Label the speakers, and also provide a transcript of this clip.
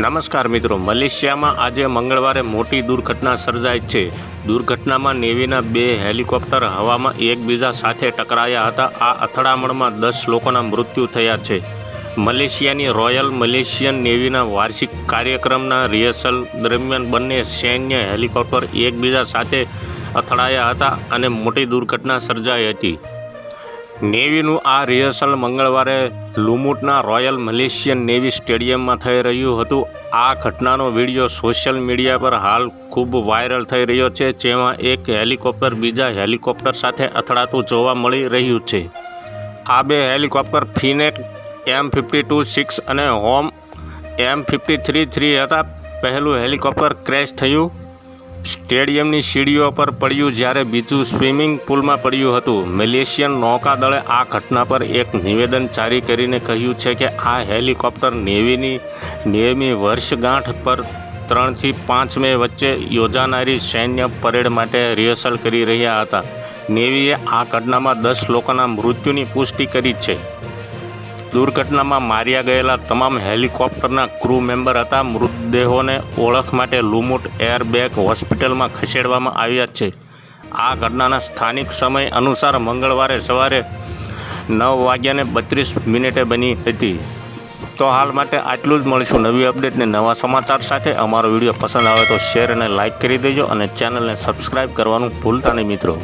Speaker 1: નમસ્કાર મિત્રો, મલેશિયામાં આજે મંગળવારે મોટી દુર્ઘટના સર્જાઈ છે. દુર્ઘટનામાં નેવીના બે હેલિકોપ્ટર હવામાં એકબીજા સાથે ટકરાયા હતા. આ અથડામણમાં દસ લોકોના મૃત્યુ થયા છે. મલેશિયાની રોયલ મલેશિયન નેવીના વાર્ષિક કાર્યક્રમના રિહર્સલ દરમિયાન બંને સૈન્ય હેલિકોપ્ટર એકબીજા સાથે અથડાયા હતા અને મોટી દુર્ઘટના સર્જાઈ હતી. નેવીનું આ રિહર્સલ મંગળવારે લુમુટના રોયલ મલેશિયન નેવી સ્ટેડિયમમાં થઈ રહ્યું હતું. આ ઘટનાનો વીડિયો સોશિયલ મીડિયા પર હાલ ખૂબ વાયરલ થઈ રહ્યો છે, જેમાં એક હેલિકોપ્ટર બીજા હેલિકોપ્ટર સાથે અથડાતું જોવા મળી રહ્યું છે. આ બે helicopter ફિનેક M fifty two six અને હોમ એમ ફિફ્ટી થ્રી થ્રી હતા. પહેલું હેલિકોપ્ટર ક્રેશ થયું. સ્ટેડિયમની સીડીઓ પર પડ્યું જ્યારે બીજું સ્વિમિંગ પુલમાં પડ્યું હતું. મલેશિયન નૌકાદળે આ ઘટના પર એક નિવેદન જારી કરીને કહ્યું છે કે આ હેલિકોપ્ટર નેવીની, નેવી વર્ષગાંઠ પર ત્રણથી પાંચ મે વચ્ચે યોજાનારી સૈન્ય પરેડ માટે રિહર્સલ કરી રહ્યા હતા. નેવીએ આ ઘટનામાં દસ લોકોના મૃત્યુની પુષ્ટિ કરી છે. દુર્ઘટનામાં માર્યા ગયેલા તમામ હેલિકોપ્ટરના ક્રૂ મેમ્બર હતા. મૃતદેહોને ઓળખ માટે લુમુટ એરબેગ હોસ્પિટલમાં ખસેડવામાં આવ્યા છે. આ ઘટનાના સ્થાનિક સમય અનુસાર મંગળવારે સવારે નવ વાગ્યાને બત્રીસ મિનિટે બની હતી. તો હાલ માટે આટલું જ. મળીશું નવી અપડેટને નવા સમાચાર સાથે. અમારો વીડિયો પસંદ આવે તો શેર અને લાઇક કરી દેજો અને ચેનલને સબસ્ક્રાઈબ કરવાનું ભૂલતા નહીં મિત્રો.